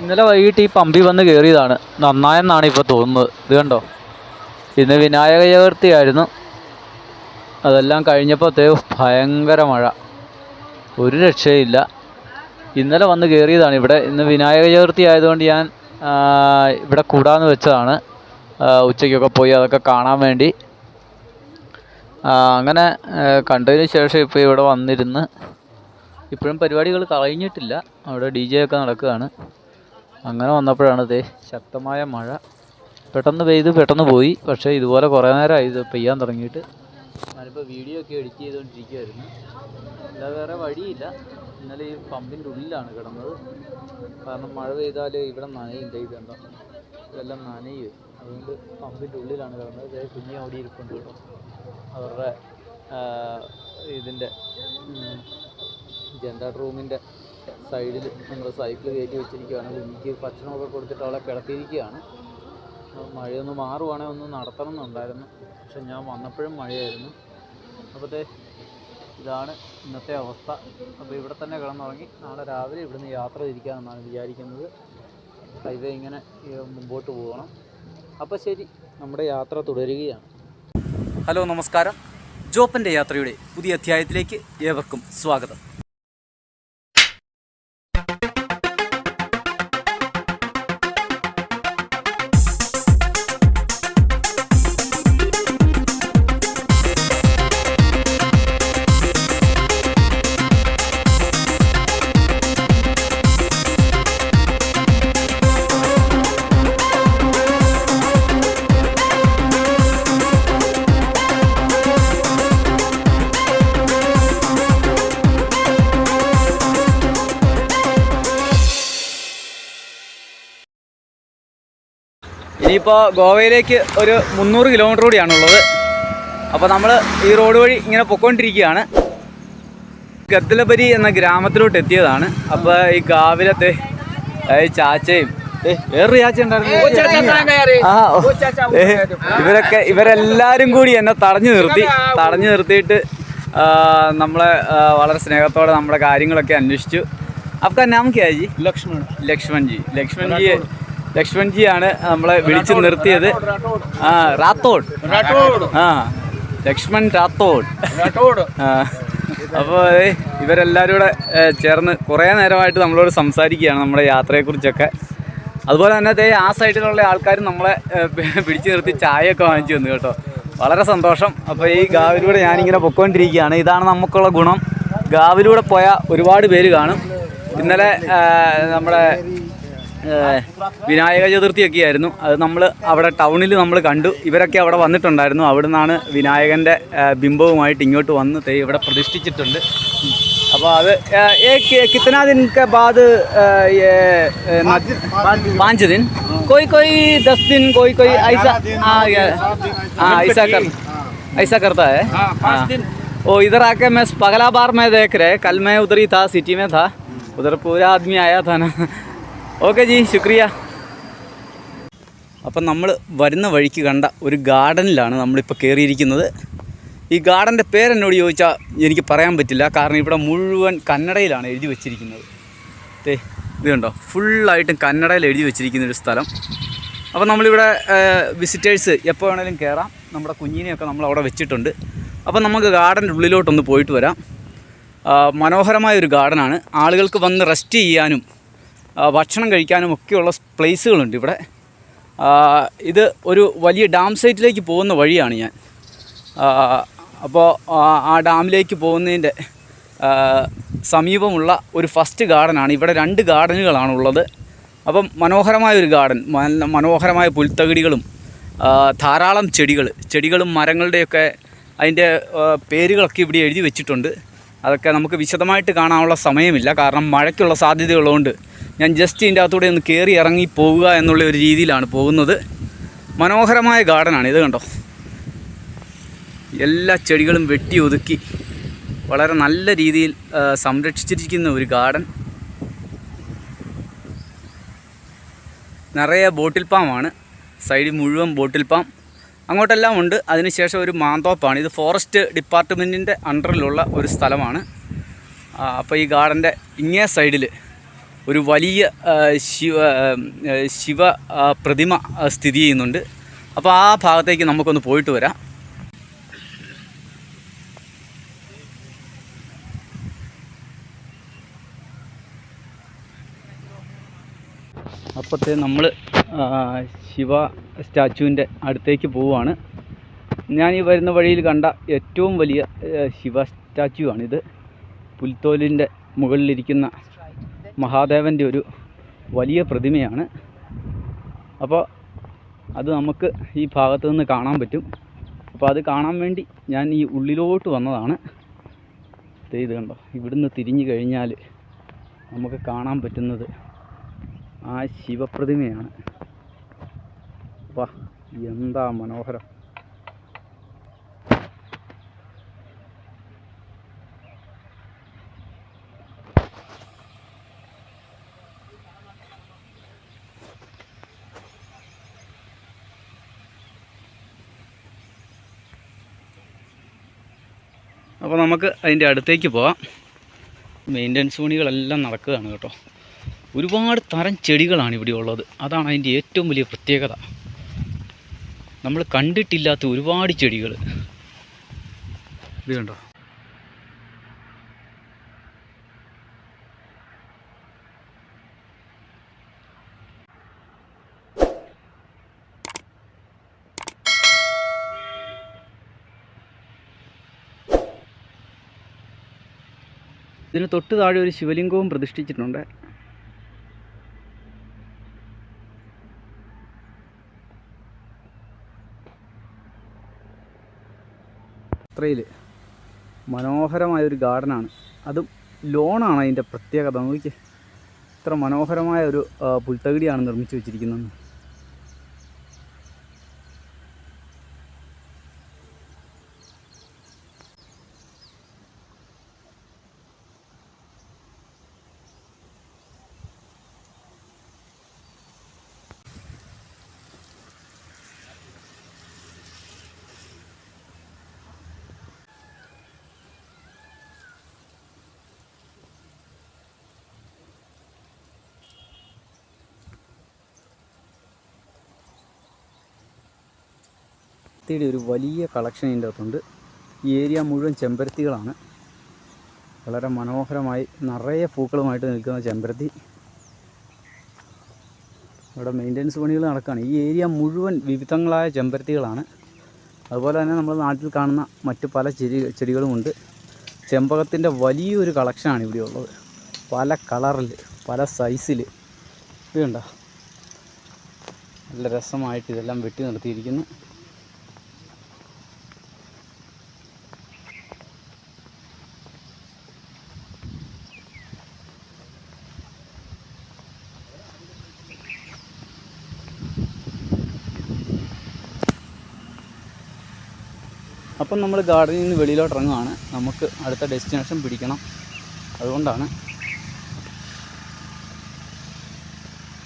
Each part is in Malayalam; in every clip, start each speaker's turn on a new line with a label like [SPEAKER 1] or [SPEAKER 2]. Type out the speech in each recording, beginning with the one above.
[SPEAKER 1] ഇന്നലെ വൈകിട്ട് ഈ പമ്പി വന്ന് കയറിയതാണ് നന്നായെന്നാണ് ഇപ്പോൾ തോന്നുന്നത്. ഇത് കണ്ടോ? ഇന്ന് വിനായക ചതുർത്ഥി ആയിരുന്നു. അതെല്ലാം കഴിഞ്ഞപ്പോൾ തേ ഭയങ്കര മഴ. ഒരു രക്ഷയില്ല ഇന്നലെ വന്ന് കയറിയതാണ് ഇവിടെ. ഇന്ന് വിനായക ചതുർത്ഥി ആയതുകൊണ്ട് ഞാൻ ഇവിടെ കൂടാന്ന് വെച്ചതാണ്. ഉച്ചയ്ക്കൊക്കെ പോയി അതൊക്കെ കാണാൻ വേണ്ടി. അങ്ങനെ കണ്ടതിന് ശേഷം ഇപ്പോൾ ഇവിടെ വന്നിരുന്ന്. ഇപ്പോഴും പരിപാടികൾ കഴിഞ്ഞിട്ടില്ല. അവിടെ ഡി ജെ ഒക്കെ നടക്കുകയാണ്. അങ്ങനെ വന്നപ്പോഴാണ് ഇതേ ശക്തമായ മഴ. പെട്ടെന്ന് പെയ്ത് പെട്ടെന്ന് പോയി. പക്ഷേ ഇതുപോലെ കുറേ നേരമായി ഇത് പെയ്യാൻ തുടങ്ങിയിട്ട് ഞാനിപ്പോൾ വീഡിയോ ഒക്കെ എഡിറ്റ് ചെയ്തുകൊണ്ടിരിക്കുകയായിരുന്നു അല്ലാതെ വേറെ വഴിയില്ല. ഇന്നലെ ഈ പമ്പിന്റെ ഉള്ളിലാണ് കിടന്നത്. കാരണം മഴ പെയ്താൽ ഇവിടെ നനയും ദേ ഇതുണ്ടോ ഇതെല്ലാം നനയും. അതുകൊണ്ട് പമ്പിന്റെ ഉള്ളിലാണ് കിടന്നത്. ദേ കുഞ്ഞി അവിടെ ഇരിപ്പുണ്ട് കേട്ടോ. അവരുടെ ഇതിന്റെ ജനറേറ്റർ റൂമിന്റെ സൈഡിൽ നമ്മൾ സൈക്കിൾ കയറ്റി വെച്ചിരിക്കുകയാണ് എനിക്ക് ഭക്ഷണമൊക്കെ കൊടുത്തിട്ട് അവളെ കിടത്തിയിരിക്കുകയാണ്. മഴയൊന്ന് മാറുവാണെങ്കിൽ ഒന്ന് നടത്തണം എന്നുണ്ടായിരുന്നു. പക്ഷെ ഞാൻ വന്നപ്പോഴും മഴയായിരുന്നു. അപ്പോൾ ഇതാണ് ഇന്നത്തെ അവസ്ഥ. അപ്പോൾ ഇവിടെ തന്നെ കിടന്നുറങ്ങി. നാളെ രാവിലെ ഇവിടുന്ന് യാത്ര തിരിക്കാമെന്നാണ് വിചാരിക്കുന്നത്. ഹൈവേ ഇങ്ങനെ മുമ്പോട്ട് പോകണം. അപ്പോൾ ശരി നമ്മുടെ യാത്ര തുടരുകയാണ്. ഹലോ നമസ്കാരം. ജോപ്പന്റെ യാത്രയുടെ പുതിയ അധ്യായത്തിലേക്ക് ഏവർക്കും സ്വാഗതം. ഇനിയിപ്പോൾ ഗോവയിലേക്ക് ഒരു മുന്നൂറ് കിലോമീറ്റർ കൂടിയാണുള്ളത് അപ്പോൾ നമ്മൾ ഈ റോഡ് വഴി ഇങ്ങനെ പൊക്കോണ്ടിരിക്കുകയാണ് ഗദ്ദലബരി എന്ന ഗ്രാമത്തിലോട്ട് എത്തിയതാണ് അപ്പോൾ ഈ കാവിലത്തെ ഈ ചാച്ചയും ദേ, വേറൊരു ചാച്ച ഉണ്ടായിരുന്നു ആ ഓ. ദേ, ഇവരൊക്കെ ഇവരെല്ലാരും കൂടി എന്നെ തടഞ്ഞു നിർത്തി തടഞ്ഞു നിർത്തിയിട്ട് ആ, നമ്മളെ ആ, വളരെ സ്നേഹത്തോടെ നമ്മുടെ കാര്യങ്ങളൊക്കെ അന്വേഷിച്ചു आपका नाम क्या है जी
[SPEAKER 2] लक्ष्मण
[SPEAKER 1] ലക്ഷ്മൺ ജി ലക്ഷ്മൺ ജി ലക്ഷ്മൺജിയാണ് നമ്മളെ വിളിച്ചു നിർത്തിയത്. ആ റാത്തോഡ്. ആ ലക്ഷ്മൺ റാത്തോഡ്. അപ്പോൾ ഇവരെല്ലാവരും കൂടെ ചേർന്ന് കുറേ നേരമായിട്ട് നമ്മളോട് സംസാരിക്കുകയാണ് നമ്മുടെ യാത്രയെക്കുറിച്ചൊക്കെ. അതുപോലെ തന്നെ അതേ ആ സൈഡിലുള്ള ആൾക്കാർ നമ്മളെ പിടിച്ചു നിർത്തി ചായയൊക്കെ വാങ്ങിച്ചു തന്നു കേട്ടോ. വളരെ സന്തോഷം. അപ്പോൾ ഈ ഗാവിലൂടെ ഞാനിങ്ങനെ പൊക്കോണ്ടിരിക്കുകയാണ്. ഇതാണ് നമുക്കുള്ള ഗുണം. ഗാവിലൂടെ പോയ ഒരുപാട് പേര് കാണും. ഇന്നലെ നമ്മുടെ വിനായക ചതുർത്ഥിയൊക്കെ ആയിരുന്നു അത് നമ്മൾ അവിടെ ടൗണിൽ നമ്മൾ കണ്ടു ഇവരൊക്കെ അവിടെ വന്നിട്ടുണ്ടായിരുന്നു അവിടെ നിന്നാണ് വിനായകൻ്റെ ഏഹ് ബിംബവുമായിട്ട് ഇങ്ങോട്ട് വന്ന് ദേ ഇവിടെ പ്രതിഷ്ഠിച്ചിട്ടുണ്ട് അപ്പോൾ അത് ഏഹ് ഏ കി- കിത്തന ദിൻ के बाद ഏഹ് ये ഏഹ് ന- पाँच दिन कोई कोई दस दिन कोई कोई ऐसा हाँ ये हाँ ऐसा कर ऐसा करता है
[SPEAKER 2] हाँ, पाँच
[SPEAKER 1] हाँ।
[SPEAKER 2] दिन।
[SPEAKER 1] ओ इधर आके मैं पगला बार में देख रहे कल मैं उधर ही था सिटी में था उधर पूरा आदमी आया था ना ഓക്കെ ജി ശുക്രിയ. അപ്പം നമ്മൾ വരുന്ന വഴിക്ക് കണ്ട ഒരു ഗാർഡനിലാണ് നമ്മളിപ്പോൾ കയറിയിരിക്കുന്നത്. ഈ ഗാർഡന്റെ പേരെന്നോട് ചോദിച്ചാൽ എനിക്ക് പറയാൻ പറ്റില്ല. കാരണം ഇവിടെ മുഴുവൻ കന്നഡയിലാണ് എഴുതി വെച്ചിരിക്കുന്നത്. ദേ ഇത് കണ്ടോ? ഫുള്ളായിട്ടും കന്നഡയിൽ എഴുതി വെച്ചിരിക്കുന്ന ഒരു സ്ഥലം. അപ്പോൾ നമ്മളിവിടെ വിസിറ്റേഴ്സ് എപ്പോൾ വേണേലും കയറാം. നമ്മുടെ കുഞ്ഞിനെയൊക്കെ നമ്മൾ അവിടെ വെച്ചിട്ടുണ്ട്. അപ്പോൾ നമുക്ക് ഗാർഡന്റെ ഉള്ളിലോട്ടൊന്ന് പോയിട്ട് വരാം. മനോഹരമായ ഒരു ഗാർഡനാണ്. ആളുകൾക്ക് വന്ന് റെസ്റ്റ് ചെയ്യാനും ഭക്ഷണം കഴിക്കാനും ഒക്കെയുള്ള പ്ലേസുകളുണ്ട് ഇവിടെ. ഇത് ഒരു വലിയ ഡാം സൈറ്റിലേക്ക് പോകുന്ന വഴിയാണ് ഞാൻ. അപ്പോൾ ആ ഡാമിലേക്ക് പോകുന്നതിന്റെ സമീപമുള്ള ഒരു ഫസ്റ്റ് ഗാർഡനാണ്. ഇവിടെ രണ്ട് ഗാർഡനുകളാണുള്ളത്. അപ്പം മനോഹരമായ ഒരു ഗാർഡൻ മനോഹരമായ പുൽത്തകിടികളും ധാരാളം ചെടികൾ ചെടികളും മരങ്ങളുടെയൊക്കെ അതിന്റെ പേരുകളൊക്കെ ഇവിടെ എഴുതി വെച്ചിട്ടുണ്ട്. അതൊക്കെ നമുക്ക് വിശദമായിട്ട് കാണാനുള്ള സമയമില്ല. കാരണം മഴയ്ക്കുള്ള സാധ്യതയുള്ളതുകൊണ്ട് ഞാൻ ജസ്റ്റ് ഇതിന്റെ അകത്തൂടെ ഒന്ന് കയറി ഇറങ്ങി പോവുക എന്നുള്ള ഒരു രീതിയിലാണ് പോകുന്നത്. മനോഹരമായ ഗാർഡനാണ് ഇത് കണ്ടോ? എല്ലാ ചെടികളും വെട്ടി ഒതുക്കി വളരെ നല്ല രീതിയിൽ സംരക്ഷിച്ചിരിക്കുന്ന ഒരു ഗാർഡൻ നിറയെ ബോട്ടിൽ പാമാണ് സൈഡിൽ മുഴുവൻ ബോട്ടിൽ പാം അങ്ങോട്ടെല്ലാം ഉണ്ട്. അതിനുശേഷം ഒരു മാന്തോപ്പാണ്. ഇത് ഫോറസ്റ്റ് ഡിപ്പാർട്ട്മെന്റിന്റെ അണ്ടറിലുള്ള ഒരു സ്ഥലമാണ്. അപ്പോൾ ഈ ഗാർഡന്റെ ഇങ്ങേ സൈഡിൽ ഒരു വലിയ ശിവ ശിവ പ്രതിമ സ്ഥിതി ചെയ്യുന്നുണ്ട്. അപ്പോൾ ആ ഭാഗത്തേക്ക് നമുക്കൊന്ന് പോയിട്ട് വരാം. അപ്പോഴത്തെ നമ്മൾ ശിവ സ്റ്റാച്ചുവിന്റെ അടുത്തേക്ക് പോവുകയാണ്. ഞാൻ ഈ വരുന്ന വഴിയിൽ കണ്ട ഏറ്റവും വലിയ ശിവ സ്റ്റാച്ചുവാണിത് പുൽത്തോലിന്റെ മുകളിലിരിക്കുന്ന മഹാദേവന്റെ ഒരു വലിയ പ്രതിമയാണ്. അപ്പോൾ അത് നമുക്ക് ഈ ഭാഗത്ത് നിന്ന് കാണാൻ പറ്റും. അപ്പോൾ അത് കാണാൻ വേണ്ടി ഞാൻ ഈ ഉള്ളിലോട്ട് വന്നതാണ്. ഇത് കണ്ടോ? ഇവിടുന്ന് തിരിഞ്ഞു കഴിഞ്ഞാൽ നമുക്ക് കാണാൻ പറ്റുന്നത് ആ ശിവപ്രതിമയാണ്. വാ എന്താ മനോഹരം. അപ്പോൾ നമുക്ക് അതിന്റെ അടുത്തേക്ക് പോവാം. മെയിന്റനൻസ് പണികളെല്ലാം നടക്കുകയാണ് കേട്ടോ. ഒരുപാട് തരം ചെടികളാണ് ഇവിടെ ഉള്ളത്. അതാണ് അതിന്റെ ഏറ്റവും വലിയ പ്രത്യേകത. നമ്മൾ കണ്ടിട്ടില്ലാത്ത ഒരുപാട് ചെടികൾ ഇത് കണ്ടോ? ഇതിന് തൊട്ട് താഴെ ഒരു ശിവലിംഗവും പ്രതിഷ്ഠിച്ചിട്ടുണ്ട്. അത്രയിൽ മനോഹരമായ ഒരു ഗാർഡനാണ്. അതും ലോണാണ് അതിന്റെ പ്രത്യേകത. നോക്കിയേ. ഇത്ര മനോഹരമായ ഒരു പുൽത്തകിടിയാണ് നിർമ്മിച്ചു വെച്ചിരിക്കുന്നത്. ചെമ്പരത്തിയുടെ ഒരു വലിയ കളക്ഷൻ ഇതിന്റെ അകത്തുണ്ട്. ഈ ഏരിയ മുഴുവൻ ചെമ്പരത്തികളാണ്. വളരെ മനോഹരമായി നിറയെ പൂക്കളുമായിട്ട് നിൽക്കുന്ന ചെമ്പരത്തി. ഇവിടെ മെയിന്റനൻസ് പണികൾ നടക്കുകയാണ് ഈ ഏരിയ മുഴുവൻ വിവിധങ്ങളായ ചെമ്പരത്തികളാണ്. അതുപോലെ തന്നെ നമ്മൾ നാട്ടിൽ കാണുന്ന മറ്റ് പല ചെടി ചെടികളുമുണ്ട്. ചെമ്പകത്തിന്റെ വലിയൊരു കളക്ഷനാണ് ഇവിടെ ഉള്ളത്. പല കളറിൽ പല സൈസിൽ ഇത് കണ്ടോ? നല്ല രസമായിട്ട് ഇതെല്ലാം വെട്ടി നിർത്തിയിരിക്കുന്നു. അപ്പം നമ്മൾ ഗാർഡനിൽ നിന്ന് വെളിയിലോട്ട് ഇറങ്ങുകയാണ് നമുക്ക് അടുത്ത ഡെസ്റ്റിനേഷൻ പിടിക്കണം. അതുകൊണ്ടാണ്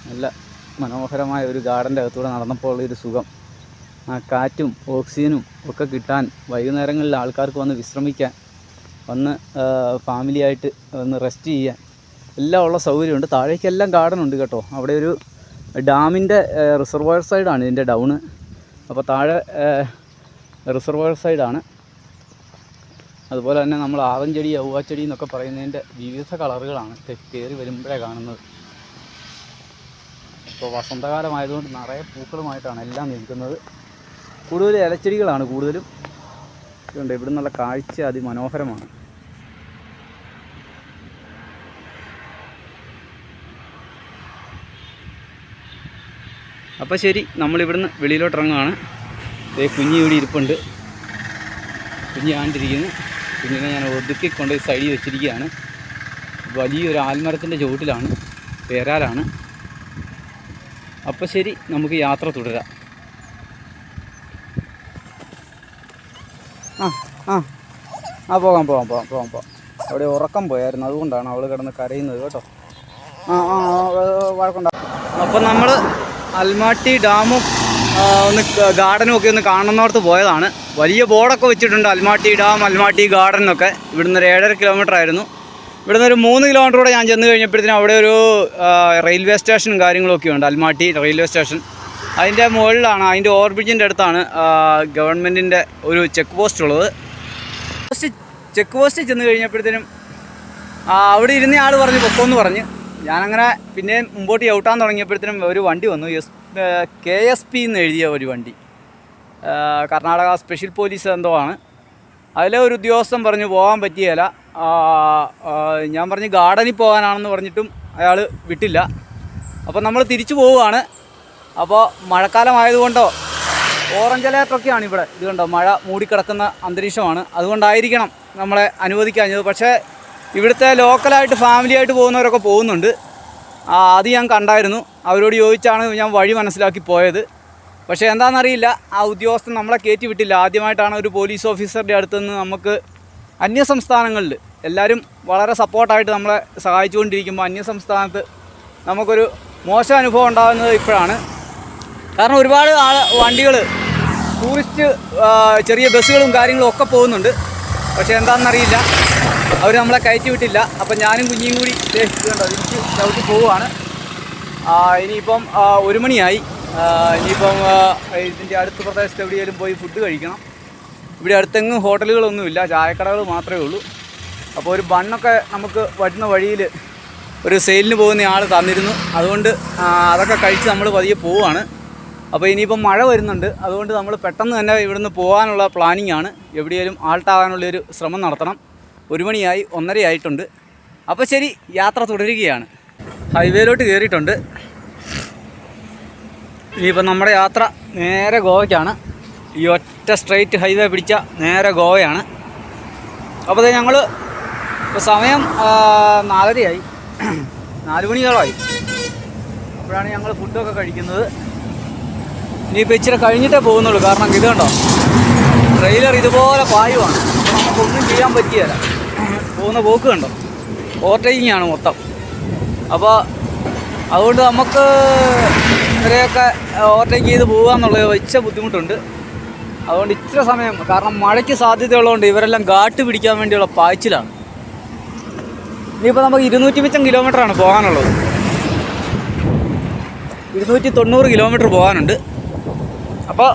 [SPEAKER 1] നല്ല മനോഹരമായ ഒരു ഗാർഡന്റെ അകത്തൂടെ നടന്നപ്പോൾ ഉള്ളൊരു സുഖം. ആ കാറ്റും ഓക്സിജനും ഒക്കെ കിട്ടാൻ വൈകുന്നേരങ്ങളിൽ ആൾക്കാർക്ക് വന്ന് വിശ്രമിക്കാൻ വന്ന് ഫാമിലിയായിട്ട് ഒന്ന് റെസ്റ്റ് ചെയ്യാൻ എല്ലാം ഉള്ള സൗകര്യമുണ്ട്. താഴേക്കെല്ലാം ഗാർഡൻ ഉണ്ട് കേട്ടോ. അവിടെ ഒരു ഡാമിന്റെ റിസർവോയർ സൈഡാണ് ഇതിന്റെ ഡൗണ് അപ്പോൾ താഴെ റിസർവോയർ സൈഡാണ്. അതുപോലെ തന്നെ നമ്മൾ ആവഞ്ചെടി യൗവാച്ചെടി എന്നൊക്കെ പറയുന്നതിന്റെ വിവിധ കളറുകളാണ് കയറി വരുമ്പോഴേ കാണുന്നത്. ഇപ്പോൾ വസന്തകാലമായതുകൊണ്ട് നിറയെ പൂക്കളുമായിട്ടാണ് എല്ലാം നിൽക്കുന്നത്. കൂടുതൽ ഇലച്ചെടികളാണ് കൂടുതലും. ഇതുണ്ട് ഇവിടെ നിന്നുള്ള കാഴ്ച അതിമനോഹരമാണ്. അപ്പോൾ ശരി നമ്മളിവിടുന്ന് വെളിയിലോട്ട് ദേ കുഞ്ഞി ഇവിടെ ഇരിപ്പുണ്ട്. കുഞ്ഞ് ആണ്ടിരിക്കുന്നു. കുഞ്ഞിനെ ഞാൻ ഒതുക്കി കൊണ്ട് സൈഡിൽ വെച്ചിരിക്കുകയാണ്. വലിയൊരു ആൽമരത്തിന്റെ ചുവട്ടിലാണ്. പേരാലാണ്. അപ്പോൾ ശരി നമുക്ക് യാത്ര തുടരാം. ആ ആ. ആ പോകാം പോകാം പോകാം പോകാം പോകാം. അവിടെ ഉറക്കം പോയായിരുന്നു. അതുകൊണ്ടാണ് അവൾ കിടന്ന് കരയുന്നത് കേട്ടോ. ആ ആ വഴക്കുണ്ടാകും വഴക്കുണ്ടാ അപ്പം നമ്മൾ അൽമാട്ടി ഡാമും ഒന്ന് ഗാർഡനും ഒക്കെ ഒന്ന് കാണുന്നോർത്ത് പോയതാണ്. വലിയ ബോർഡൊക്കെ വെച്ചിട്ടുണ്ട് അൽമാട്ടി ഡാം അൽമാട്ടി ഗാർഡൻ ഒക്കെ ഇവിടുന്ന് ഒരു ഏഴര കിലോമീറ്റർ ആയിരുന്നു. ഇവിടുന്ന് ഒരു മൂന്ന് കിലോമീറ്റർ കൂടെ ഞാൻ ചെന്ന് കഴിഞ്ഞപ്പോഴത്തേനും അവിടെ ഒരു റെയിൽവേ സ്റ്റേഷനും കാര്യങ്ങളൊക്കെ ഉണ്ട്. അൽമാട്ടി റെയിൽവേ സ്റ്റേഷൻ അതിന്റെ മുകളിലാണ് അതിന്റെ ഓർബിറ്റിന്റെ അടുത്താണ് ഗവൺമെന്റിന്റെ ഒരു ചെക്ക് പോസ്റ്റ് ഉള്ളത്. ചെക്ക് പോസ്റ്റ് ചെന്ന് കഴിഞ്ഞപ്പോഴത്തേനും അവിടെ ഇരുന്ന ആൾ പറഞ്ഞു പൊക്കോന്ന് പറഞ്ഞ്. ഞാനങ്ങനെ പിന്നെ മുമ്പോട്ട് ചവിട്ടാൻ തുടങ്ങിയപ്പോഴത്തേനും ഒരു വണ്ടി വന്നു. എസ് കെ എസ് പി എന്ന് എഴുതിയ ഒരു വണ്ടി. കർണാടക സ്പെഷ്യൽ പോലീസ് എന്തോ ആണ്. അതിലെ ഒരു ഉദ്യോഗസ്ഥൻ പറഞ്ഞു പോകാൻ പറ്റിയല്ല ഞാൻ പറഞ്ഞ് ഗാർഡനിൽ പോകാനാണെന്ന് പറഞ്ഞിട്ടും അയാൾ വിട്ടില്ല. അപ്പോൾ നമ്മൾ തിരിച്ചു പോവുകയാണ്. അപ്പോൾ മഴക്കാലമായതുകൊണ്ടോ ഓറഞ്ച് അലേർട്ടൊക്കെയാണ് ഇവിടെ. ഇത് കണ്ടോ മഴ മൂടിക്കിടക്കുന്ന അന്തരീക്ഷമാണ്. അതുകൊണ്ടായിരിക്കണം നമ്മളെ അനുവദിക്കാഞ്ഞത്. പക്ഷേ ഇവിടുത്തെ ലോക്കലായിട്ട് ഫാമിലിയായിട്ട് പോകുന്നവരൊക്കെ പോകുന്നുണ്ട്. അത് ഞാൻ കണ്ടായിരുന്നു. അവരോട് ചോദിച്ചാണ് ഞാൻ വഴി മനസ്സിലാക്കി പോയത്. പക്ഷേ എന്താണെന്നറിയില്ല ആ ഉദ്യോഗസ്ഥൻ നമ്മളെ കയറ്റി വിട്ടില്ല. ആദ്യമായിട്ടാണ് ഒരു പോലീസ് ഓഫീസറുടെ അടുത്ത് നിന്ന് നമുക്ക് അന്യ സംസ്ഥാനങ്ങളിൽ എല്ലാവരും വളരെ സപ്പോർട്ടായിട്ട് നമ്മളെ സഹായിച്ചുകൊണ്ടിരിക്കുമ്പോൾ അന്യ സംസ്ഥാനത്ത് നമുക്കൊരു മോശം അനുഭവം ഉണ്ടാകുന്നത് ഇപ്പോഴാണ്. കാരണം ഒരുപാട് ആൾ വണ്ടികൾ ടൂറിസ്റ്റ് ചെറിയ ബസ്സുകളും കാര്യങ്ങളും ഒക്കെ പോകുന്നുണ്ട്. പക്ഷേ എന്താണെന്നറിയില്ല. അവർ നമ്മളെ കയറ്റി വിട്ടില്ല. അപ്പം ഞാനും കുഞ്ഞിയും കൂടി കണ്ടോ തിരിച്ച് ചവിട്ടി പോവുകയാണ്. ഇനിയിപ്പം ഒരു മണിയായി. ഇനിയിപ്പം ഇതിന്റെ അടുത്ത പ്രദേശത്ത് എവിടെയെങ്കിലും പോയി ഫുഡ് കഴിക്കണം. ഇവിടെ അടുത്തെങ്ങും ഹോട്ടലുകളൊന്നുമില്ല ചായക്കടകൾ മാത്രമേ ഉള്ളൂ. അപ്പോൾ ഒരു ബണ്ണൊക്കെ നമുക്ക് വരുന്ന വഴിയിൽ ഒരു സെയിലിന് പോകുന്ന ആൾ തന്നിരുന്നു. അതുകൊണ്ട് അതൊക്കെ കഴിച്ച് നമ്മൾ പതിയെ പോവുകയാണ്. അപ്പോൾ ഇനിയിപ്പം മഴ വരുന്നുണ്ട്. അതുകൊണ്ട് നമ്മൾ പെട്ടെന്ന് തന്നെ ഇവിടുന്ന് പോകാനുള്ള പ്ലാനിങ് ആണ്. എവിടെയെങ്കിലും ആൾട്ടാകാനുള്ളൊരു ശ്രമം നടത്തണം. ഒരു മണിയായി ഒന്നരയായിട്ടുണ്ട്. അപ്പോൾ ശരി യാത്ര തുടരുകയാണ്. ഹൈവേയിലോട്ട് കയറിയിട്ടുണ്ട്. ഇനിയിപ്പോൾ നമ്മുടെ യാത്ര നേരെ ഗോവയ്ക്കാണ്. ഈ ഒറ്റ സ്ട്രെയിറ്റ് ഹൈവേ പിടിച്ച നേരെ ഗോവയാണ്. അപ്പോൾ ഞങ്ങൾ സമയം നാലരയായി. നാല് മണിയോളമായി. അപ്പോഴാണ് ഞങ്ങൾ ഫുഡൊക്കെ കഴിക്കുന്നത്. ഇനിയിപ്പോൾ ഇച്ചിരി കഴിഞ്ഞിട്ടേ പോകുന്നുള്ളൂ. കാരണം ഇത് കണ്ടോ? ട്രെയിലർ ഇതുപോലെ പായുവാണ്. നമുക്കൊന്നും ചെയ്യാൻ പറ്റിയല്ല പോകുന്ന പോക്ക് കണ്ടോ? ഓവർടേക്കിംഗ് ആണ് മൊത്തം. അപ്പോൾ അതുകൊണ്ട് നമുക്ക് ഇവരെയൊക്കെ ഓവർടേക്ക് ചെയ്ത് പോകാമെന്നുള്ള വെച്ച ബുദ്ധിമുട്ടുണ്ട്. അതുകൊണ്ട് ഇത്ര സമയം കാരണം മഴയ്ക്ക് സാധ്യതയുള്ളതുകൊണ്ട് ഇവരെല്ലാം ഗാട്ട് പിടിക്കാൻ വേണ്ടിയുള്ള പായ്ച്ചിലാണ് ഇനിയിപ്പോൾ നമുക്ക് ഇരുന്നൂറ്റി മിച്ചം കിലോമീറ്ററാണ് പോകാനുള്ളത്. ഇരുന്നൂറ്റി തൊണ്ണൂറ് കിലോമീറ്റർ പോകാനുണ്ട്. അപ്പോൾ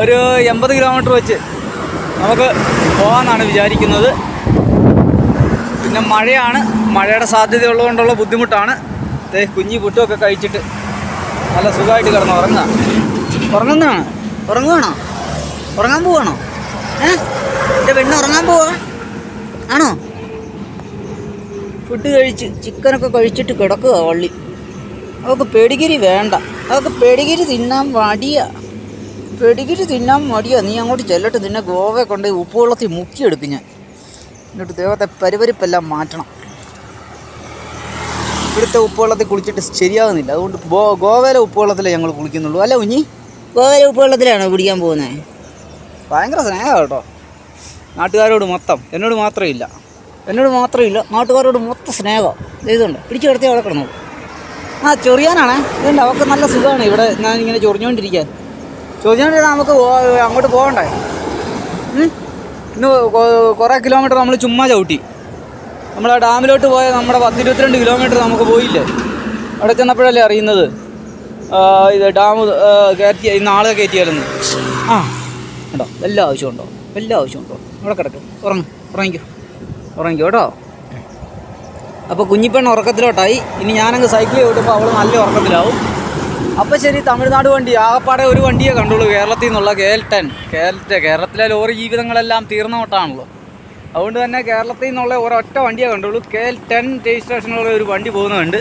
[SPEAKER 1] ഒരു എൺപത് കിലോമീറ്റർ വെച്ച് നമുക്ക് പോകാമെന്നാണ് വിചാരിക്കുന്നത്. പിന്നെ മഴയാണ്. മഴയുടെ സാധ്യത ഉള്ളതുകൊണ്ടുള്ള ബുദ്ധിമുട്ടാണ്. ദേ കുഞ്ഞി പുട്ടുമൊക്കെ കഴിച്ചിട്ട് നല്ല സുഖമായിട്ട് കിടന്നു ഉറങ്ങുക. ഉറങ്ങുന്നതാണ്? ഉറങ്ങുവാണോ? ഉറങ്ങാൻ പോവാണോ? ഏ? എന്റെ പെണ്ണ് ഉറങ്ങാൻ പോവാ. ആണോ? ഫുഡ് കഴിച്ച് ചിക്കനൊക്കെ കഴിച്ചിട്ട് കിടക്കുക വള്ളി. അവൾക്ക് പെടിഗിരി വേണ്ട. അവൾക്ക് പെടിഗിരി തിന്നാൻ മടിയ. പെടിഗിരി തിന്നാൻ മടിയാ. നീ അങ്ങോട്ട് ചെല്ലട്ട് നിന്നെ ഗോവയെ കൊണ്ട് ഉപ്പുവെള്ളത്തിൽ മുക്കിയെടുക്കും ഞാൻ. എന്നിട്ട് ദേവത്തെ പരിവരിപ്പെല്ലാം മാറ്റണം. ഇവിടുത്തെ ഉപ്പുവെള്ളത്തിൽ കുളിച്ചിട്ട് ശരിയാകുന്നില്ല. അതുകൊണ്ട് ഗോ ഗോവയിലെ ഉപ്പുവെള്ളത്തിലേ ഞങ്ങൾ കുളിക്കുന്നുള്ളൂ. അല്ല കുഞ്ഞി?
[SPEAKER 2] ഗോവയിലെ ഉപ്പുവെള്ളത്തിലാണോ കുടിക്കാൻ പോകുന്നത്
[SPEAKER 1] ഭയങ്കര സ്നേഹം കേട്ടോ. നാട്ടുകാരോട് മൊത്തം. എന്നോട് മാത്രമില്ല
[SPEAKER 2] എന്നോട് മാത്രമില്ല നാട്ടുകാരോട് മൊത്തം സ്നേഹം. ഇതുണ്ട്. പിടിച്ചു കിടത്തി അവിടെ കിടന്നു.
[SPEAKER 1] ആ ചൊറിയാനാണേ. ഇതുണ്ട്. അവൾക്ക് നല്ല സുഖമാണ് ഇവിടെ. ഞാൻ ഇങ്ങനെ ചൊറിഞ്ഞുകൊണ്ടിരിക്കാൻ ചൊറിഞ്ഞുകൊണ്ടിരുന്നാൽ നമുക്ക് അങ്ങോട്ട് പോകണ്ടേ? ഇന്ന് കുറേ കിലോമീറ്റർ നമ്മൾ ചുമ്മാ ചവിട്ടി. നമ്മൾ ആ ഡാമിലോട്ട് പോയ നമ്മുടെ പത്തിരുപത്തിരണ്ട് കിലോമീറ്റർ നമുക്ക് പോയില്ലേ? അവിടെ ചെന്നപ്പോഴല്ലേ അറിയുന്നത്? ഇത് ഡാം കയറ്റി ആളെ കയറ്റിയായിരുന്നു ആ ഉണ്ടോ? വല്ല ആവശ്യമുണ്ടോ? വല്ല ആവശ്യമുണ്ടോ? അവിടെ കിടക്കും. ഉറങ്ങും. ഉറങ്ങിക്കോ. ഉറങ്ങിക്കോ കേട്ടോ. അപ്പോൾ കുഞ്ഞിപ്പെണ്ണ് ഉറക്കത്തിലോട്ടായി. ഇനി ഞാനങ്ങ് സൈക്കിൾ ചവിട്ടുമ്പോൾ അവൾ നല്ല ഉറക്കത്തിലാവും. അപ്പോൾ ശരി തമിഴ്നാട് വണ്ടി ആകപ്പാടെ ഒരു വണ്ടിയെ കണ്ടുള്ളൂ കേരളത്തിൽ നിന്നുള്ള കെ എൽ ടെൻ കേരളത്തെ കേരളത്തിലെ ലോറി ജീവിതങ്ങളെല്ലാം തീർന്ന മട്ടാണല്ലോ അതുകൊണ്ട് തന്നെ കേരളത്തിൽ നിന്നുള്ള ഒരൊറ്റ വണ്ടിയെ കണ്ടുള്ളൂ. കെ എൽ ടെൻ രജിസ്ട്രേഷനുള്ള ഒരു വണ്ടി പോകുന്നുണ്ട്.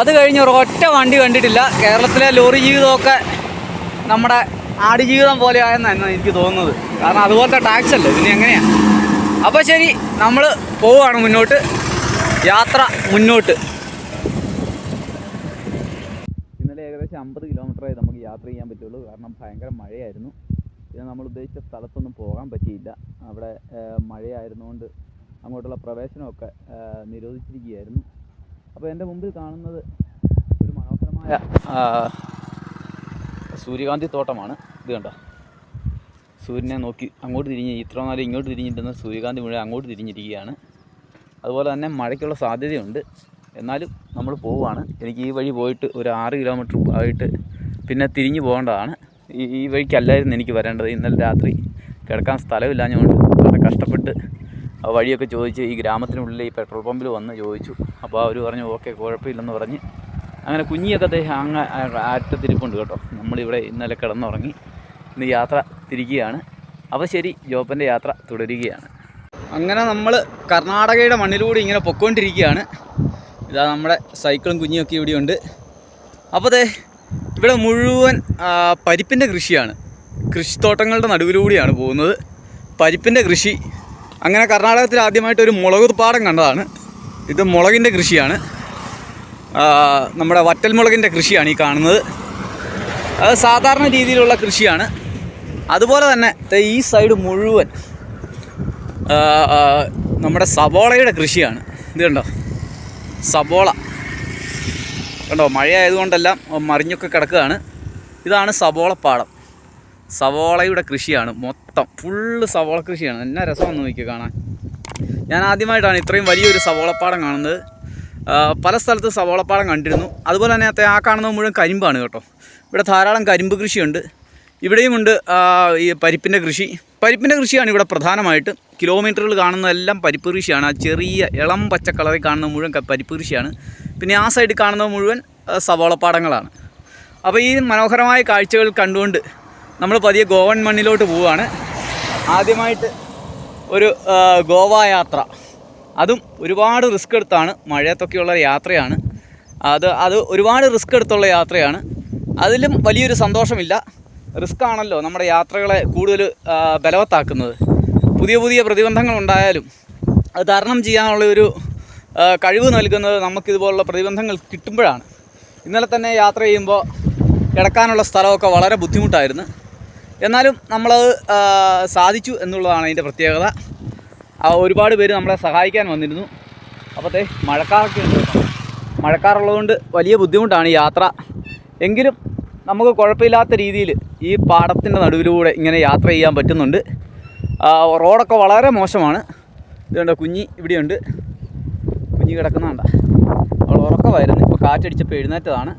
[SPEAKER 1] അത് കഴിഞ്ഞ് ഒരൊറ്റ വണ്ടി കണ്ടിട്ടില്ല. കേരളത്തിലെ ലോറി ജീവിതമൊക്കെ നമ്മുടെ ആടുജീവിതം പോലെ ആയെന്നാണ് എനിക്ക് തോന്നുന്നത്. കാരണം അതുപോലത്തെ ടാക്സ് അല്ലേ പിന്നെ എങ്ങനെയാണ് അപ്പോൾ ശരി നമ്മൾ പോവുകയാണ് മുന്നോട്ട്. യാത്ര മുന്നോട്ട് ഇന്നലെ ഏകദേശം അമ്പത് കിലോമീറ്ററായി നമുക്ക് യാത്ര ചെയ്യാൻ പറ്റുള്ളൂ. കാരണം ഭയങ്കര മഴയായിരുന്നു. പിന്നെ നമ്മൾ ഉദ്ദേശിച്ച സ്ഥലത്തൊന്നും പോകാൻ പറ്റിയില്ല. അവിടെ മഴയായിരുന്നുകൊണ്ട് അങ്ങോട്ടുള്ള പ്രവേശനമൊക്കെ നിരോധിച്ചിരിക്കുകയായിരുന്നു. അപ്പോൾ എന്റെ മുമ്പിൽ കാണുന്നത് ഒരു മനോഹരമായ സൂര്യകാന്തി തോട്ടമാണ്. ഇത് കണ്ടോ? സൂര്യനെ നോക്കി അങ്ങോട്ട് തിരിഞ്ഞ് ഇത്ര നാളും ഇങ്ങോട്ട് തിരിഞ്ഞിട്ടുന്ന സൂര്യകാന്തി മുഴുവൻ അങ്ങോട്ട് തിരിഞ്ഞിരിക്കുകയാണ്. അതുപോലെ തന്നെ മഴയ്ക്കുള്ള സാധ്യതയുണ്ട്. എന്നാലും നമ്മൾ പോവുകയാണ് എനിക്ക് ഈ വഴി പോയിട്ട് ഒരു ആറ് കിലോമീറ്റർ ആയിട്ട് പിന്നെ തിരിഞ്ഞു പോകേണ്ടതാണ്. ഈ വഴിക്കല്ലായിരുന്നു എനിക്ക് വരേണ്ടത്. ഇന്നലെ രാത്രി കിടക്കാൻ സ്ഥലമില്ലാഞ്ഞുകൊണ്ട് വളരെ കഷ്ടപ്പെട്ട് ആ വഴിയൊക്കെ ചോദിച്ച് ഈ ഗ്രാമത്തിനുള്ളിൽ ഈ പെട്രോൾ പമ്പിൽ വന്ന് ചോദിച്ചു. അപ്പോൾ അവർ പറഞ്ഞു ഓക്കെ കുഴപ്പമില്ലെന്ന് പറഞ്ഞ്. അങ്ങനെ കുഞ്ഞിയൊക്കെ അങ്ങ് ആറ്റത്തിരിപ്പുണ്ട് കേട്ടോ. നമ്മളിവിടെ ഇന്നലെ കിടന്നുറങ്ങി ഇന്ന് യാത്ര തിരിക്കുകയാണ്. അപ്പോൾ ശരി ജോപ്പന്റെ യാത്ര തുടരുകയാണ്. അങ്ങനെ നമ്മൾ കർണാടകയുടെ മണ്ണിലൂടെ ഇങ്ങനെ പൊക്കോണ്ടിരിക്കുകയാണ് ഇതാ നമ്മുടെ സൈക്കിളും കുഞ്ഞിയൊക്കെ ഇവിടെയുണ്ട്. അപ്പോൾ അതെ ഇവിടെ മുഴുവൻ പരിപ്പിന്റെ കൃഷിയാണ്. കൃഷിത്തോട്ടങ്ങളുടെ നടുവിലൂടെയാണ് പോകുന്നത്. പരിപ്പിന്റെ കൃഷി. അങ്ങനെ കർണാടകത്തിൽ ആദ്യമായിട്ട് ഒരു മുളക് പാടം കണ്ടതാണ്. ഇത് മുളകിന്റെ കൃഷിയാണ്. നമ്മുടെ വറ്റൽ വറ്റൽമുളകിന്റെ കൃഷിയാണ് ഈ കാണുന്നത്. അത് സാധാരണ രീതിയിലുള്ള കൃഷിയാണ്. അതുപോലെ തന്നെ ഈ സൈഡ് മുഴുവൻ നമ്മുടെ സവോളയുടെ കൃഷിയാണ്. ഇത് കണ്ടോ? സവോള കണ്ടോ മഴയായതുകൊണ്ടെല്ലാം മറിഞ്ഞൊക്കെ കിടക്കുകയാണ്. ഇതാണ് സവോളപ്പാടം സവോളയുടെ കൃഷിയാണ് മൊത്തം. ഫുള്ള് സവോള കൃഷിയാണ്. എന്നാ രസമെന്ന് നോക്കിയാൽ കാണാൻ. ഞാൻ ആദ്യമായിട്ടാണ് ഇത്രയും വലിയൊരു സവോളപ്പാടം കാണുന്നത്. പല സ്ഥലത്ത് സവോളപ്പാടം കണ്ടിരുന്നു. അതുപോലെ തന്നെ ആ കാണുന്നത് മുഴുവൻ കരിമ്പാണ് കേട്ടോ. ഇവിടെ ധാരാളം കരിമ്പ് കൃഷിയുണ്ട്. ഇവിടെയുമുണ്ട് ഈ പരിപ്പിന്റെ കൃഷി. പരിപ്പിന്റെ കൃഷിയാണ് ഇവിടെ പ്രധാനമായിട്ട്. കിലോമീറ്ററുകൾ കാണുന്നതെല്ലാം പരിപ്പ് കൃഷിയാണ്. ആ ചെറിയ ഇളം പച്ച കളറിൽ കാണുന്ന മുഴുവൻ പരിപ്പ് കൃഷിയാണ്. പിന്നെ ആ സൈഡിൽ കാണുന്നത് മുഴുവൻ സവോളപ്പാടങ്ങളാണ് അപ്പോൾ ഈ മനോഹരമായ കാഴ്ചകൾ കണ്ടുകൊണ്ട് നമ്മൾ പതിയെ ഗോവൻ മണ്ണിലോട്ട് പോവുകയാണ്. ആദ്യമായിട്ട് ഒരു ഗോവ യാത്ര. അതും ഒരുപാട് റിസ്ക് എടുത്താണ്. മഴയത്തൊക്കെയുള്ള യാത്രയാണ്. അത് അത് ഒരുപാട് റിസ്ക് എടുത്തുള്ള യാത്രയാണ്. അതിലും വലിയൊരു സന്തോഷമില്ല. റിസ്ക് ആണല്ലോ നമ്മുടെ യാത്രകളെ കൂടുതൽ ബലവത്താക്കുന്നത്. പുതിയ പുതിയ പ്രതിബന്ധങ്ങൾ ഉണ്ടായാലും അത് തരണം ചെയ്യാനുള്ള ഒരു കഴിവ് നൽകുന്നത് നമുക്കിതുപോലുള്ള പ്രതിബന്ധങ്ങൾ കിട്ടുമ്പോഴാണ്. ഇന്നലെ തന്നെ യാത്ര ചെയ്യുമ്പോൾ കിടക്കാനുള്ള സ്ഥലമൊക്കെ വളരെ ബുദ്ധിമുട്ടായിരുന്നു. എന്നാലും നമ്മളത് സാധിച്ചു എന്നുള്ളതാണ് അതിന്റെ പ്രത്യേകത. ഒരുപാട് പേര് നമ്മളെ സഹായിക്കാൻ വന്നിരുന്നു. അപ്പോഴത്തെ മഴക്കാറൊക്കെ ഉണ്ട്. മഴക്കാറുള്ളതുകൊണ്ട് വലിയ ബുദ്ധിമുട്ടാണ് യാത്ര. എങ്കിലും നമുക്ക് കുഴപ്പമില്ലാത്ത രീതിയിൽ ഈ പാടത്തിന്റെ നടുവിലൂടെ ഇങ്ങനെ യാത്ര ചെയ്യാൻ പറ്റുന്നുണ്ട്. റോഡൊക്കെ വളരെ മോശമാണ്. ഇതുകൊണ്ട് കുഞ്ഞി ഇവിടെയുണ്ട്. കുഞ്ഞി കിടക്കുന്നതാണ്ട അവൾ ഉറക്കമായിരുന്നു ഇപ്പോൾ കാറ്റടിച്ചപ്പോൾ എഴുന്നേറ്റതാണ്.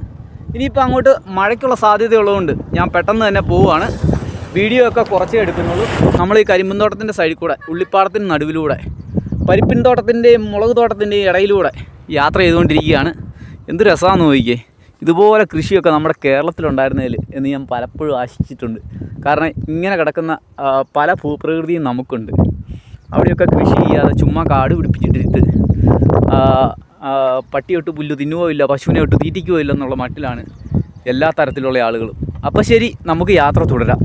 [SPEAKER 1] ഇനിയിപ്പോൾ അങ്ങോട്ട് മഴയ്ക്കുള്ള സാധ്യതയുള്ളതുകൊണ്ട് ഞാൻ പെട്ടെന്ന് തന്നെ പോവുകയാണ്. വീഡിയോ ഒക്കെ കുറച്ചേ എടുക്കുന്നുള്ളൂ. നമ്മൾ ഈ കരിമ്പന്തോട്ടത്തിന്റെ സൈഡിൽ കൂടെ ഉള്ളിപ്പാടത്തിന് നടുവിലൂടെ പരിപ്പിൻ തോട്ടത്തിന്റെയും മുളക് തോട്ടത്തിന്റെയും ഇടയിലൂടെ യാത്ര ചെയ്തുകൊണ്ടിരിക്കുകയാണ്. എന്ത് രസമാണെന്ന് നോക്കിക്കേ. ഇതുപോലെ കൃഷിയൊക്കെ നമ്മുടെ കേരളത്തിലുണ്ടായിരുന്നതിൽ എന്ന് ഞാൻ പലപ്പോഴും ആശിച്ചിട്ടുണ്ട്. കാരണം ഇങ്ങനെ കിടക്കുന്ന പല ഭൂപ്രകൃതിയും നമുക്കുണ്ട്. അവിടെയൊക്കെ കൃഷി ചെയ്യാതെ ചുമ്മാ കാട് പിടിപ്പിച്ചിട്ടിട്ട് പട്ടിയൊട്ട് പുല്ല് തിന്നുകയോ ഇല്ല പശുവിനെ ഒട്ട് തീറ്റിക്കുകയോ ഇല്ല എന്നുള്ള മട്ടിലാണ് എല്ലാ തരത്തിലുള്ള ആളുകളും. അപ്പോൾ ശരി നമുക്ക് യാത്ര തുടരാം.